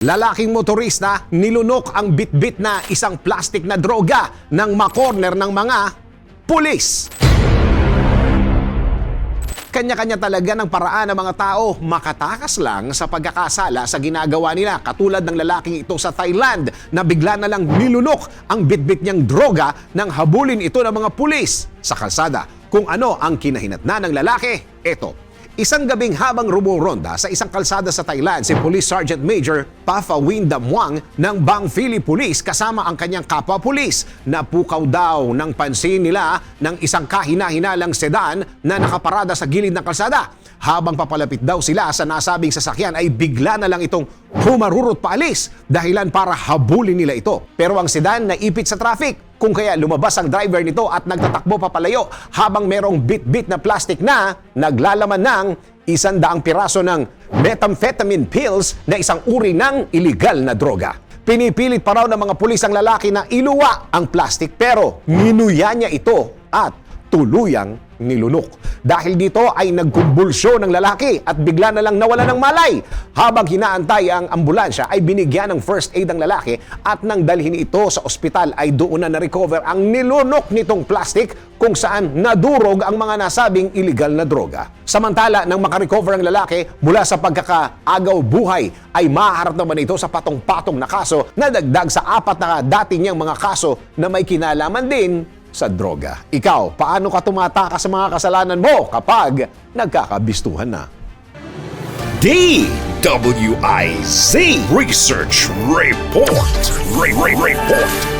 Lalaking motorista nilunok ang bitbit na isang plastic na droga ng makorner ng mga pulis. Kanya-kanya talaga ng paraan ng mga tao makatakas lang sa pagkakasala sa ginagawa nila katulad ng lalaking ito sa Thailand na bigla na lang nilunok ang bitbit niyang droga nang habulin ito ng mga pulis sa kalsada. Kung ano ang kinahinatna ng lalaki, ito. Isang gabing habang rumoronda sa isang kalsada sa Thailand, si Police Sergeant Major Pafa Windam Wang ng Bang Philly Police kasama ang kanyang kapwa pulis na pukaw daw ng pansin nila ng isang kahina-hinalang sedan na nakaparada sa gilid ng kalsada. Habang papalapit daw sila sa nasabing sasakyan ay bigla na lang itong humarurot paalis dahilan para habulin nila ito. Pero ang sedan naipit sa traffic kung kaya lumabas ang driver nito at nagtatakbo papalayo habang merong bit-bit na plastic na naglalaman ng isandaang piraso ng methamphetamine pills na isang uri ng iligal na droga. Pinipilit pa raw ng mga pulis ang lalaki na iluwa ang plastic pero nginuya niya ito at tuluyang nilunok. Dahil dito ay nagkumbulsyon ng lalaki at bigla na lang nawala ng malay. Habang hinaantay ang ambulansya ay binigyan ng first aid ang lalaki at nang dalhin ito sa ospital ay doon na na-recover ang nilunok nitong plastic kung saan nadurog ang mga nasabing illegal na droga. Samantala, nang makarecover ang lalaki mula sa pagkakaagaw buhay ay maharap naman ito sa patong-patong na kaso na dagdag sa apat na dati niyang mga kaso na may kinalaman din sa droga. Ikaw, paano ka tumatakas sa mga kasalanan mo kapag nagkakabistuhan na? DWIZ Research Report. Re- Re- Report.